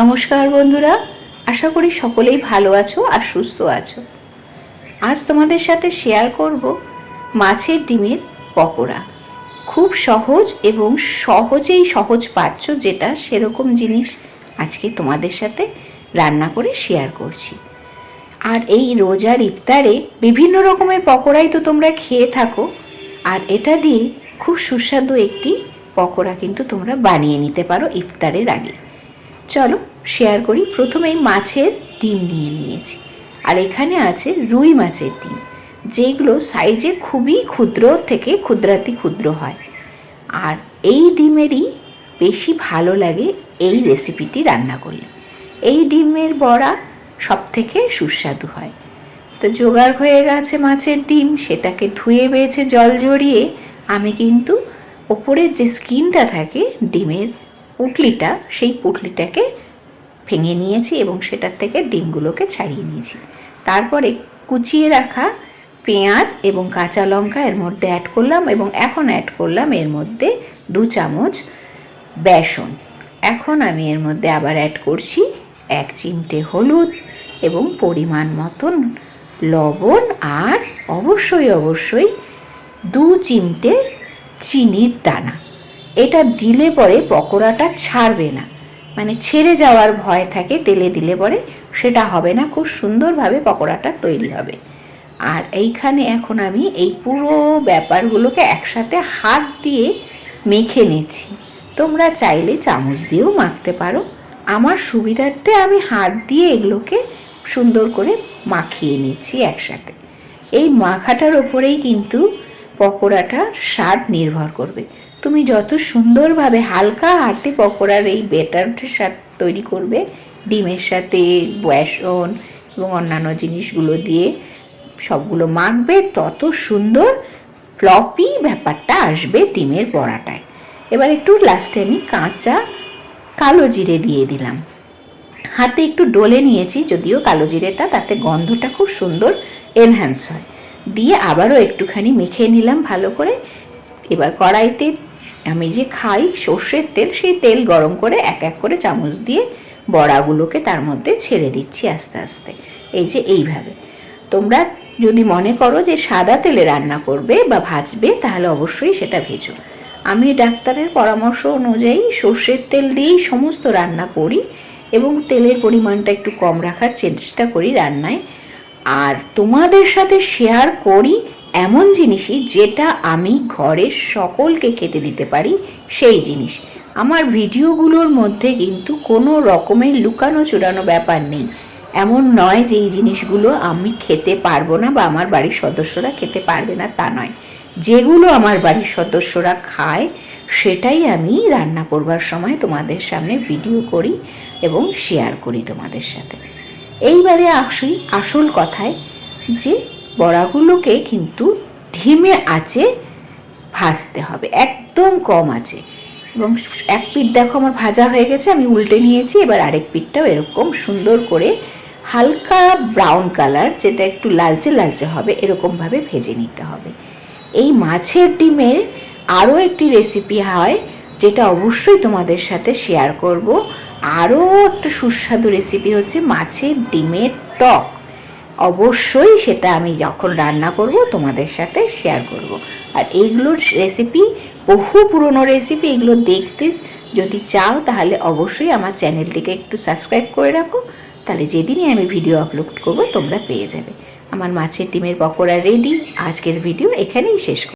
নমস্কার বন্ধুরা, আশা করি সকলেই ভালো আছো আর সুস্থ আছো। আজ তোমাদের সাথে শেয়ার করব মাছের ডিমের পকোড়া। খুব সহজ এবং সহজেই সহজ পাচ্ছ যেটা সেরকম জিনিস আজকে তোমাদের সাথে রান্না করে শেয়ার করছি। আর এই রোজার ইফতারে বিভিন্ন রকমের পকোড়াই তো তোমরা খেয়ে থাকো, আর এটা দিয়ে খুব সুস্বাদু একটি পকোড়া কিন্তু তোমরা বানিয়ে নিতে পারো ইফতারের আগে। চলো শেয়ার করি। প্রথমেই মাছের ডিম নিয়ে নিয়েছি। আর এখানে আছে রুই মাছের ডিম, যেগুলো সাইজে খুবই ক্ষুদ্র থেকে ক্ষুদ্রাতি ক্ষুদ্র হয়। আর এই ডিমেরই বেশি ভালো লাগে এই রেসিপিটি রান্না করলে। এই ডিমের বড়া সব থেকে সুস্বাদু হয়। তো জোগাড় হয়ে গেছে মাছের ডিম, সেটাকে ধুয়ে বেছে জল জড়িয়ে আমি কিন্তু ওপরের যে স্কিনটা থাকে ডিমের পুটলিটা, সেই পুটলিটাকে ভেঙে নিয়েছি এবং সেটার থেকে ডিমগুলোকে ছাড়িয়ে নিয়েছি তারপরে কুচিয়ে রাখা পেঁয়াজ এবং কাঁচা লঙ্কা এর মধ্যে অ্যাড করলাম এবং এখন অ্যাড করলাম এর মধ্যে দু চামচ বেসন। এখন আমি এর মধ্যে আবার অ্যাড করছি এক চিমটে হলুদ এবং পরিমাণ মতন লবণ আর অবশ্যই অবশ্যই দু চিমটে চিনির দানা। এটা দিলে পরে পকোড়াটা ছাড়বে না। মানে ছেড়ে যাওয়ার ভয় থাকে, তেলে দিলে পরে সেটা হবে না, খুব সুন্দরভাবে পকোড়াটা তৈরি হবে। আর এইখানে এখন আমি এই পুরো ব্যাপারগুলোকে একসাথে হাত দিয়ে মেখে নিচ্ছি। তোমরা চাইলে চামচ দিয়েও মাখতে পারো। আমার সুবিধার্থে আমি হাত দিয়ে এগুলোকে সুন্দর করে মাখিয়ে নিচ্ছি একসাথে। এই মাখাটার ওপরেই কিন্তু পকোড়াটার স্বাদ নির্ভর করবে। তুমি যত সুন্দরভাবে হালকা হাতে পকোড়ার এই বেটারটার সাথে তৈরি করবে, ডিমের সাথে বেসন এবং অন্যান্য জিনিসগুলো দিয়ে সবগুলো মাখবে, তত সুন্দর ফ্লপি ব্যাপারটা আসবে ডিমের বড়াটায় এবার একটু লাস্টে আমি কাঁচা কালো জিরে দিয়ে দিলাম। হাতে একটু ডলে নিয়েছি, যদিও কালো জিরেটা, তাতে গন্ধটা খুব সুন্দর এনহ্যান্স হয়। দিয়ে আবারও একটুখানি মেখে নিলাম ভালো করে। এবার কড়াইতে আমি যে খাই সর্ষের তেল, সেই তেল গরম করে এক এক করে চামচ দিয়ে বড়াগুলোকে তার মধ্যে ছেড়ে দিচ্ছি আস্তে আস্তে। এই যে এইভাবে। তোমরা যদি মনে করো যে সাদা তেলে রান্না করবে বা ভাজবে, তাহলে অবশ্যই সেটা ভেজো। আমি ডাক্তারের পরামর্শ অনুযায়ী সর্ষের তেল দিয়েই সমস্ত রান্না করি এবং তেলের পরিমাণটা একটু কম রাখার চেষ্টা করি রান্নায়। আর তোমাদের সাথে শেয়ার করি এমন জিনিসই যেটা আমি ঘরের সকলকে খেতে দিতে পারি, সেই জিনিস। আমার ভিডিওগুলোর মধ্যে কিন্তু কোনো রকমের লুকানো চুরানো ব্যাপার নেই। এমন নয় যে এই জিনিসগুলো আমি খেতে পারব না বা আমার বাড়ির সদস্যরা খেতে পারবে না, তা নয়। যেগুলো আমার বাড়ির সদস্যরা খায়, সেটাই আমি রান্না করবার সময় তোমাদের সামনে ভিডিও করি এবং শেয়ার করি তোমাদের সাথে। এইবারে আসি আসল কথায় যে বড়াগুলোকে কিন্তু ধিমে আঁচে ভাজতে হবে, একদম কম আছে। এবং এক পিঠ দেখো আমার ভাজা হয়ে গেছে, আমি উল্টে নিয়েছি, এবার আরেক পিঠটাও এরকম সুন্দর করে হালকা ব্রাউন কালার যেটা একটু লালচে লালচে হবে, এরকমভাবে ভেজে নিতে হবে। এই মাছের ডিমের আরও একটি রেসিপি হয়, যেটা অবশ্যই তোমাদের সাথে শেয়ার করব। আরও একটা সুস্বাদু রেসিপি হচ্ছে মাছের ডিমের টক। অবশ্যই সেটা আমি যখন রান্না করব তোমাদের সাথে শেয়ার করব। আর এইগুলোর রেসিপি বহু পুরনো রেসিপি এগুলো দেখতে যদি চাও তাহলে অবশ্যই আমার চ্যানেলটিকে একটু সাবস্ক্রাইব করে রাখো। তাহলে যেদিনই আমি ভিডিও আপলোড করব তোমরা পেয়ে যাবে। আমার মাছের ডিমের পকোড়া রেডি আজকের ভিডিও এখানেই শেষ